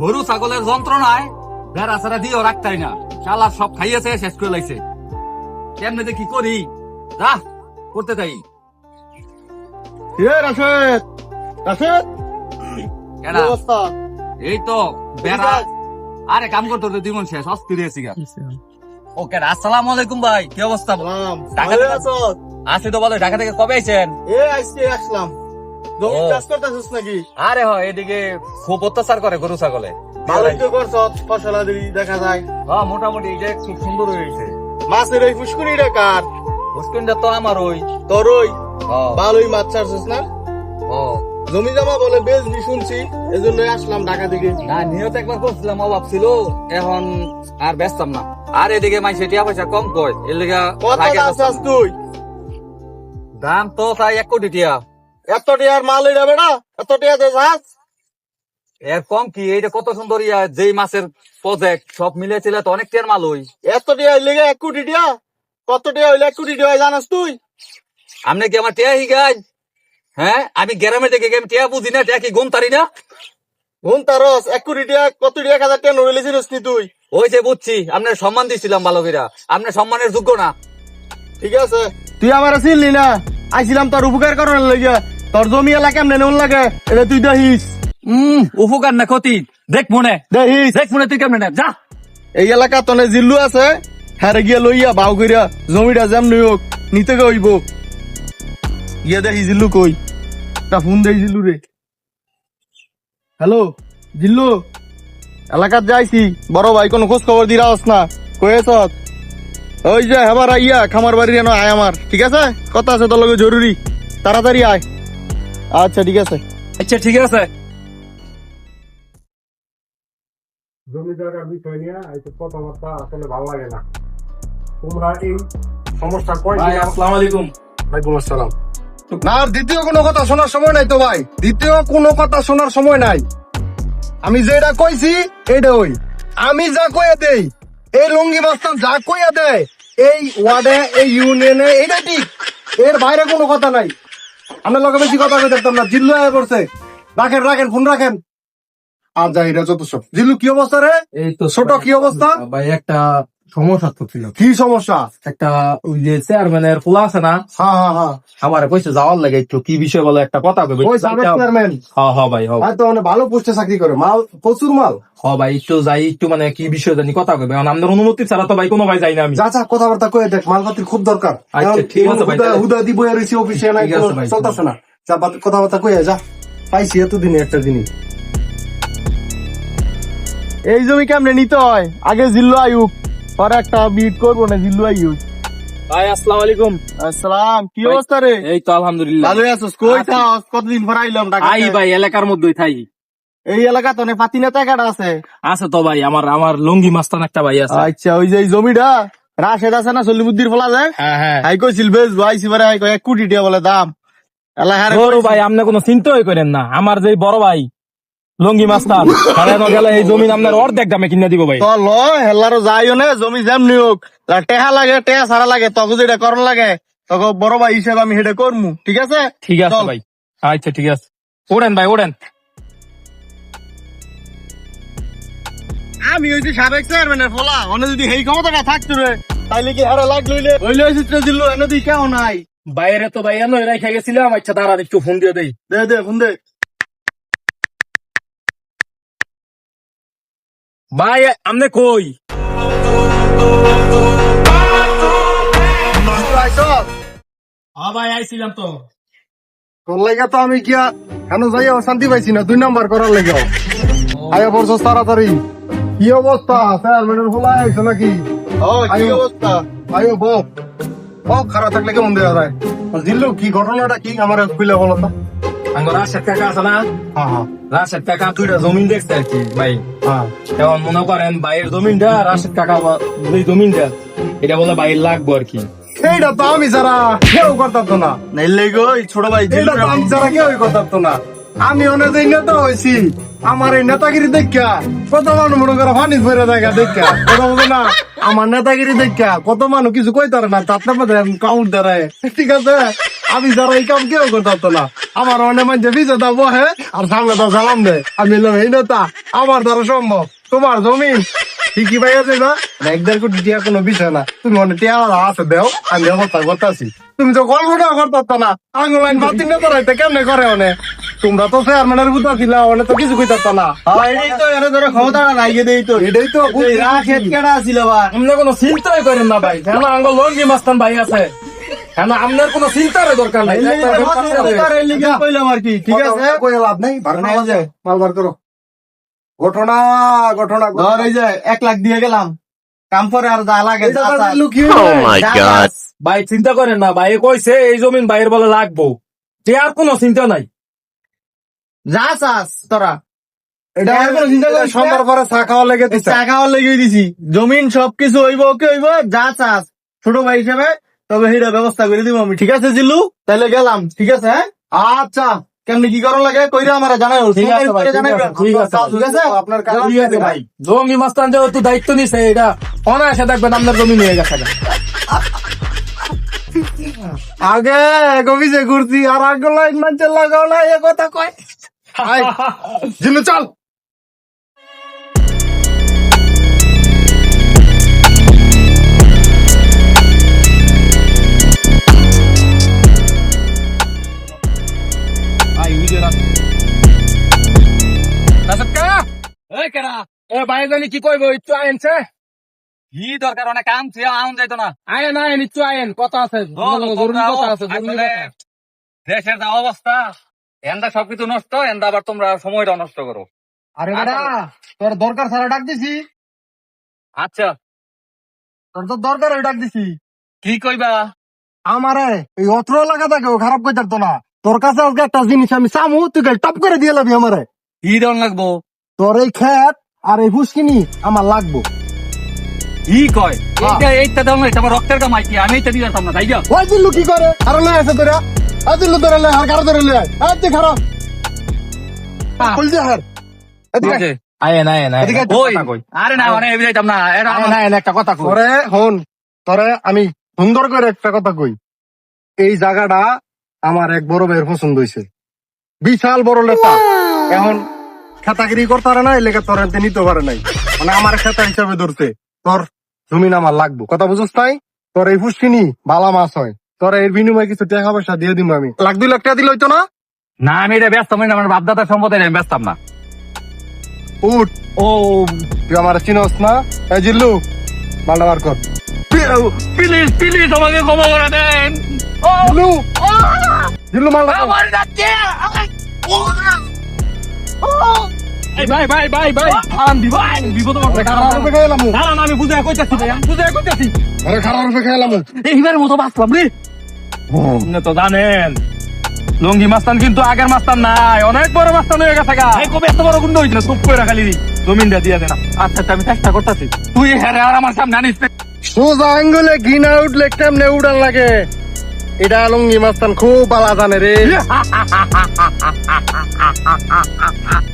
গরু ছাগলের যন্ত্রণায় বেড়া ছাড়া দিয়েও রাখতাই না। শালা সব খাইয়েছে শেষ করে লাইছে। কেমনে কি করি? যা করতে তাই রাশেদ! রাশেদ! কেডা? এই তো বেড়া আরে কাম করতে তো দিমন শেষ অস্থির হয়েছি গা। ও কেডা আসসালামু আলাইকুম ভাই কি অবস্থা? দিবা? আছো? তো বলো ঢাকা থেকে কবে আইছেন? এ আজকে আসলাম। করতেছিস নাকি? আরে হয় এদিকে খুব অত্যাচার করে গরু ছাগলে। ভালোই তো করছ ফসল দেখা যায়। হ্যাঁ মোটামুটি খুব সুন্দর হয়েছে। মাছের ওই ফুসকুনিটা কার? তো আমার ওই। তোর ওই? ভালোই মাছ ছাড়ছিস না? ও। জমি জমা বলে বেচবি শুনছি এজন্য আসলাম ঢাকা থেকে। না নিয়ত একবার করছিলাম অভাব ছিল এখন আর ব্যস্তাম না। আর এদিকে মাই সেটিয়া পয়সা কম কয় এর লেগা কত রাগে দাম ব্যস্তাম তুই? দাম তো তাই এক কোটি টিয়া। এত টিয়ার মাল এটা বেড়া এত টিয়া দে এর কম কি? এইটা কত সুন্দর ইয়া যেই মাছের প্রজেক্ট সব মিলে ছিল তো অনেক টিয়ার মাল হই এত টিয়া হইলে এক কোটি টিয়া? কত টিয়া হইলে এক কোটি টিয়া জানাস তুই? আপনি কি আমার টিয়া হিগাই হ্যাঁ? আমি গ্রামে থেকে আমি টিয়া বুঝি না? টিয়া কি গুণ তারি না? ঘুম তারস এক কোটি টিয়া কত টিয়া এক হাজার টিয়া নড়েছিলিস নি তুই? ওই যে বুঝছি আপনার সম্মান দিছিলাম ভালো করে আপনার সম্মানের যোগ্য না। ঠিক আছে। তুই আমার চিনলি না? আইছিলাম তার উপকার করার লাগে তোর জমি এলাকা কেমনে নেমন লাগে? এটা তুই দেখিস। উম উপকার না ক্ষতি? দেখ মনে। দেখিস। দেখ মনে তুই কেমনে নে, যা। এই এলাকা তনে জিল্লু আছে হ্যারে গিয়া লইয়া বাউ কইরা জমিটা যেমনি হোক নিতে গইব গিয়া দেখি জিল্লু কই? তা ফোন দেই জিল্লু রে। হ্যালো জিল্লু? এলাকাত যাইছি। বড় ভাই কোনো খোঁজ খবর দিরা আস না। কয়েছ ওই যে হেবার আইয়া খামার বাড়ি যেন আয় আমার। ঠিক আছে? কথা আছে তোর লগে জরুরি। তাড়াতাড়ি আয়। আচ্ছা ঠিক আছে। আচ্ছা ঠিক আছে। জমি জায়গার বিষয় নিয়ে কথাবার্তা আসলে ভালো লাগে না। তোমরা এই সমস্যা কয় ভাই আসসালামু আলাইকুম। ওয়ালাইকুম আসসালাম। না আর দ্বিতীয় কোনো কথা শোনার সময় নাই তো ভাই। দ্বিতীয় কোনো কথা শোনার সময় নাই। আমি যেটা কইছি এটা ওই। আমি যা কইয়া দেই এই লুঙ্গি বাস্তান যা কইয়া দেয় এই ওয়ার্ডে এই ইউনিয়নে এটা ঠিক। এর বাইরে কোনো কথা নাই। আমরা লগে বেশি কথা কই দেখতাম না। জিল্লু আয়া পড়ছে। রাখেন রাখেন ফোন রাখেন। আর যাই এটা যথেষ্ট জিল্লু কি অবস্থা রে? এই তো ছোট কি অবস্থা? ভাই একটা সমস্যা তো ছিল। কি সমস্যা? একটা ওই যে চেয়ারম্যানের পোলা আছে না? হ্যাঁ হ্যাঁ হ্যাঁ আমার কইছে যাওয়ার লাগে একটু কি বিষয় বলে একটা কথা কইবে। ওই সাবেক চেয়ারম্যান হ্যাঁ হ্যাঁ ভাই হ্যাঁ। তো মানে ভালো পোস্টে চাকরি করে। মাল প্রচুর মাল। হ্যাঁ ভাই একটু যাই একটু মানে কি বিষয় জানি কথা কইবে। কারণ আমাদের অনুমতি ছাড়া তো ভাই কোনো ভাই যাই না আমি। যা যা কথাবার্তা কয়ে দেখ মালপাতির খুব দরকার। আচ্ছা, ঠিক আছে ভাই, হুদা- দিব অফিসে ঠিক আছে ভাই, চলতেছে না। যা বাত- কথাবার্তা কয়ে যা। পাইছি এতদিনে একটা জিনিস এই জমি কেমনে নিতে হয়? আগে জিল্লো আয়ুব। পরে একটা বিট করব না জিল্লু ভাই? আসসালামু আলাইকুম। আসসালাম কি অবস্থা রে? এই তো আলহামদুলিল্লাহ। ভালো আছিস কই আছি। কতদিন পর আইলাম ঢাকাতে? আই ভাই এলাকার মধ্যেই থাই। এই এলাকা তো পাতি নেতা কাটা আছে। আছে তো ভাই আমার আমার লঙ্গি মাস্তান একটা ভাই আছে। আচ্ছা ওই যে জমিটা রাশেদ আছে না সলিমুদ্দির ফলা যায় হ্যাঁ হ্যাঁ। হাই কইছিল বেশ ভাই সিবারে হাই কয় এক কোটি টাকা বলে দাম। এলাকার ভাই আপনি কোনো চিন্তাই করেন না। আমার যে বড় ভাই লঙ্গি মাস্তান হারানো গেলে এই জমিন আপনার অর্ধেক দামে কিনে দিব ভাই। তো ল হেল্লারও যাইও নে জমি যেমনি হোক। টেহা লাগে টেহা সারা লাগে তখন যেটা করন লাগে তখন বড় ভাই হিসেবে আমি সেটা করমু ঠিক আছে? ঠিক আছে ভাই। আচ্ছা ঠিক আছে। ওড়েন ভাই ওড়েন। আমি ওই যে সাবেক চেয়ারম্যানের ফলা অন্য যদি সেই ক্ষমতাটা থাকতো রে তাইলে কি হারা লাগ লইলে হইলে চিত্র দিল এনে দি কেউ নাই। বাইরে তো ভাই এনে রেখে গেছিলাম। আচ্ছা দাঁড়ান একটু ফোন দিয়ে দেই। দে দে ফোন দে। ভাই আমনে কই? ভাই আইছিলাম তো। তোর লাগে তো আমি গিয়া কেন যাইয়া শান্তি পাইছি না দুই নাম্বার করার লাগে। আয়া বলছো তাড়াতাড়ি। কি অবস্থা? চেয়ারম্যানের ফলা আইছো নাকি? কি অবস্থা? আয়ো বক বক খারাপ থাকলে কেমন দেওয়া যায়? কি ঘটনাটা কি? আমার খুলে বলো তো। আমার রাশেদ কাকা আছে না হ্যাঁ হ্যাঁ রাশেদ কাকা দুইটা জমিন দেখছে আর কি ভাই হ্যাঁ এখন মনে করেন ভাইয়ের জমিনটা রাশেদ কাকা দুই জমিনটা এটা বলে বাইর লাগবো আর কি এইটা তো আমি যারা কেউ করতাম না নাইলে গো ছোট ভাই এইটা তো আমি যারা কেউ করতাম না আমি অনেক নেতা হয়েছি। আমার এই নেতাগিরি দেখা কত মানুষ মনে করে ফানি ফেরে দেখা দেখা কথা বলতো না, আমার নেতাগিরি দেখা কত মানুষ কিছু কইতারে না, তার মধ্যে কাউন্ট দাঁড়ায় ঠিক আছে? আমি যারা এই কাম কেউ করতে পারতো না। আমার অনেক মানুষ বিজে দাও বহে, আর সামনে তো সালাম দেয়। আমি লোক এই নেতা, আমার দ্বারা সম্ভব। তোমার জমি? ঠিকই পাই আছে না, এক দেড় কোটি টিয়া কোনো বিষয় না। তুমি অনেক টিয়া আছে, দেও, আমি ব্যবস্থা করতেছি। তুমি তো গল্পটা করতে না। আঙুলাইন বাতিল না কেমনে করে অনেক তোমরা তো চেয়ারম্যানের বুঝা ছিল অনেক তো কিছু কইতে পারতো না। হ্যাঁ, এটাই তো এনে ধরে ক্ষমতাটা নাই গিয়ে দেই তো। এটাই তো রাত হেট কেডা ছিল বা কোনো চিন্তাই করেন না ভাই। কেন আঙ্গ লঙ্গি মাস্তান ভাই আছে। কেন আপনার কোনো চিন্তার দরকার নাই। ব্যবস্থা কইলাম আর কি ঠিক আছে? কই লাভ নাই মাল বার করো। ঘটনা ঘটনা ধর এই যে এক লাখ দিয়ে গেলাম। কাম করে আর যা লাগে Oh। ভাই চিন্তা করেন না ভাই কইছে এই জমিন ভাইয়ের বলে লাগবো। যে আর কোনো চিন্তা নাই। যা চাস তোরা। এটা এটা কোনো চিন্তা করিস না। সন্ধ্যার পরে চা খাওয়া লেগে চা খাওয়ার লেগে দিছি। জমিন সবকিছু হইব কি হইব যা চাস। ছোট ভাই হিসেবে তবে সেটা ব্যবস্থা করে দিব আমি। ঠিক আছে জিল্লু? তাহলে গেলাম। ঠিক আছে হ্যাঁ? আচ্ছা কেমনি কি করা লাগে? কইরা আমার জানাই ঠিক আছে ভাই, ঠিক আছে, ঠিক আছে ভাই। ঠিক আছে আপনার কাজ ঠিক আছে ভাই। মাস্তান যেহেতু দায়িত্ব নিছে এটা অনায়াসে দেখবেন আপনার জমি নিয়ে গেছে আগে গবিজে ঘুরছি আর আগে লাইন মানছে লাগাও না এ কথা কয়। জিল্লু চল। জানি কি কইব একটু আইনছে কি দরকার অনেক কাম ছিল আউন যাইতো না। আয়েন আয়েন একটু আয়েন কথা আছে। জরুরি কথা আছে দেশের যা অবস্থা। এন্দা সবকিছু নষ্ট এন্দা আবার তোমরা সময়টা নষ্ট করো। আরে বেটা তোর দরকার ছাড়া ডাক দিছি। আচ্ছা। তোর তো দরকার ডাক দিছি। কি কইবা? আমারে এই অত্র এলাকাটাকেও খারাপ করতে পারতো না। তোর কাছে আজকে একটা জিনিস আমি চামু তুই গেল টপ করে দিয়ে লাবি আমারে। কি দন লাগবো? তোর এই খেত আর এই ফুসকিনি আমার লাগবো। কি কয়? এইটা এইটা না এটা আমার রক্তের কামাই কি? আমি এইটা দিয়ে না তাই যা ওই দিল্লু কি করে? আর লয় আছে তোরা। আর দিল্লু তোরা লয় আর কারও তোরা লয় আর তুই খারাপ খুল দে হার। এদিকে আয়েন আয়েন আয়েন এদিকে ওই। আরে না মানে এবার যাইতাম না এটা আয়েন আমার একটা কথা কই। তোরে হন তোরে আমি সুন্দর করে একটা কথা কই। এই জায়গাটা আমার এক বড় ভাইয়ের পছন্দ হয়েছে বিশাল বড় নেতা এখন খেতাগিরি করতে পারে না এই লেগে তোর হাতে নিতে পারে নাই। মানে আমার খেতা হিসাবে ধরতে তোর জমিন আমার লাগবো। কথা বুঝছ তাই তোর এই ফুসকিনি বালা মাছ হয়। তোর এর বিনিময়ে কিছু টাকা পয়সা দিয়ে দিব আমি। লাখ দুই লাখ টাকা দিলে হইতো না? না আমি এটা ব্যস্ত না আমার বাপদাদার সম্পদে আমি ব্যস্তাম না। উঠ। ও তুই আমার চিনস না? এই জিল্লু মালটা বার কর। প্লিজ প্লিজ আমাকে ক্ষমা করে দেন। জিল্লু জিল্লু মালটা আমার যাচ্ছে। ভাই ভাই ভাই ভাই বিপদ আমি বুঝে কইতাছি ভাই আমি বুঝে কইতাছি। এইবার মতো বাঁচলাম রে। তো জানেন লঙ্গি মাস্তান কিন্তু আগের মাস্তান নাই অনেক বড় মাস্তান হয়ে গেছে গা। কবে এত বড় গুন্ড হইছিল চুপ করে খালি জমিনটা দিয়ে দেনা আচ্ছা আচ্ছা আমি চেষ্টা করতেছি। তুই হ্যাঁ আর আমার সামনে আনিস। সোজা আঙ্গুলে ঘিনা উঠলে কেমনে উড়ান লাগে? এটা লুঙ্গি মাস্তান খুব বালা জানে রে।